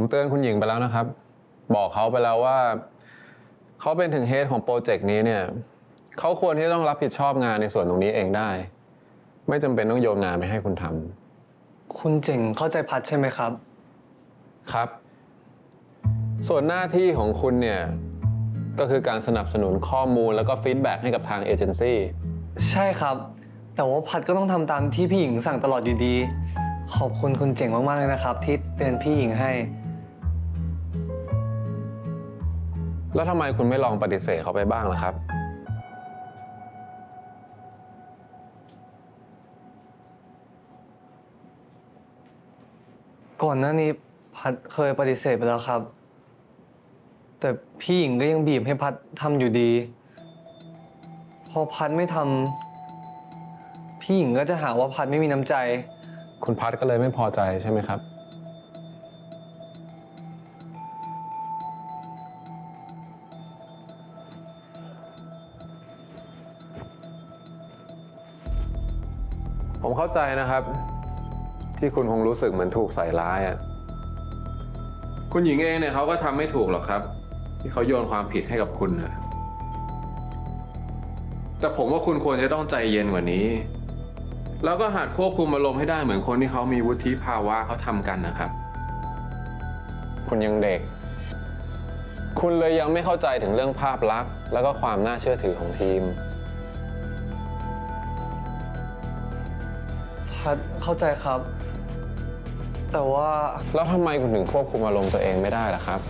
ผมเตือนคุณหญิงไปแล้วนะครับ บอกเขาไปแล้วว่า เขาเป็นถึงเฮดของโปรเจกต์นี้เนี่ยเขาควรที่จะต้องรับผิดชอบงานในส่วนตรงนี้เองได้ ไม่จำเป็นต้องโยนงานไปให้คุณทำคุณเจ๋งเข้าใจพัดใช่ไหมครับ ครับ ส่วนหน้าที่ของคุณเนี่ย ก็คือการสนับสนุนข้อมูลแล้วก็ฟีดแบ็กให้กับทางเอเจนซี่ใช่ครับ แต่ว่าพัดก็ต้องทำตามที่พี่หญิงสั่งตลอดอยู่ดี ขอบคุณคุณเจ๋งมากๆเลยนะครับ ที่เตือนพี่หญิงให้ แล้วทำไมคุณไม่ลองปฏิเสธเขาไปบ้างล่ะครับ ก่อนหน้านี้พัดเคยปฏิเสธไปแล้วครับ แต่พี่หญิงก็ยังบีบให้พัดทำอยู่ดี พอพัดไม่ทำพี่หญิงก็จะหาว่าพัดไม่มีน้ำใจ คุณพัดก็เลยไม่พอใจใช่ไหมครับ ผมเข้าใจนะครับ ที่คุณคงรู้สึกเหมือนถูกใส่ร้ายอะ คุณหญิงเองเนี่ยเขาก็ทำไม่ถูกหรอกครับ ที่เขาโยนความผิดให้กับคุณนะแต่ผมว่าคุณควรจะต้องใจเย็นกว่านี้ แล้วก็หัดควบคุมอารมณ์ให้ได้เหมือนคนที่เขามีวุฒิภาวะเขาทำกันนะครับ คุณยังเด็ก คุณเลยยังไม่เข้าใจถึงเรื่องภาพลักษณ์ แล้วก็ความน่าเชื่อถือของทีม พัดเข้าใจครับ แต่ว่าแล้วทำไมคุณถึงควบคุมอารมณ์ตัวเองไม่ได้ล่ะครับ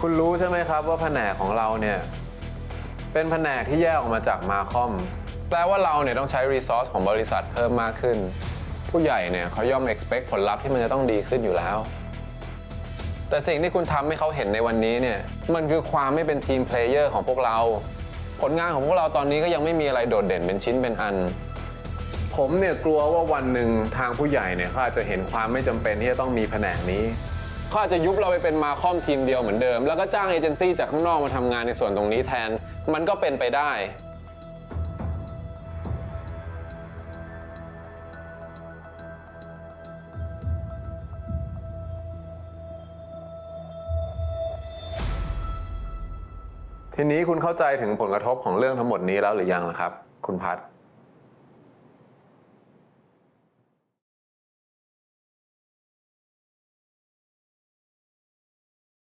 คุณรู้ใช่ไหมครับว่าแผนกของเราเนี่ย เป็นแผนกที่แยกออกมาจากมาคอม แปลว่าเราเนี่ยต้องใช้รีซอสของบริษัทเพิ่มมากขึ้น ผู้ใหญ่เนี่ยเขาย่อม expect ผลลัพธ์ที่มันจะต้องดีขึ้นอยู่แล้ว แต่สิ่งที่คุณทำให้เขาเห็นในวันนี้เนี่ย มันคือความไม่เป็นทีมเพลเยอร์ของพวกเรา ผลงานของพวกเราตอนนี้ก็ยังไม่มีอะไรโดดเด่นเป็นชิ้นเป็นอัน ผมเนี่ยกลัวว่าวันหนึ่งทางผู้ใหญ่เนี่ยเขาอาจจะเห็นความไม่จำเป็นที่จะต้องมีแผนกนี้เขาอาจจะยุบเราไปเป็นมาคอมทีมเดียวเหมือนเดิม แล้วก็จ้างเอเจนซี่จากข้างนอกมาทำงานในส่วนตรงนี้แทน มันก็เป็นไปได้ ทีนี้คุณเข้าใจถึงผลกระทบของเรื่องทั้งหมดนี้แล้วหรือยังล่ะครับ คุณพัฒน์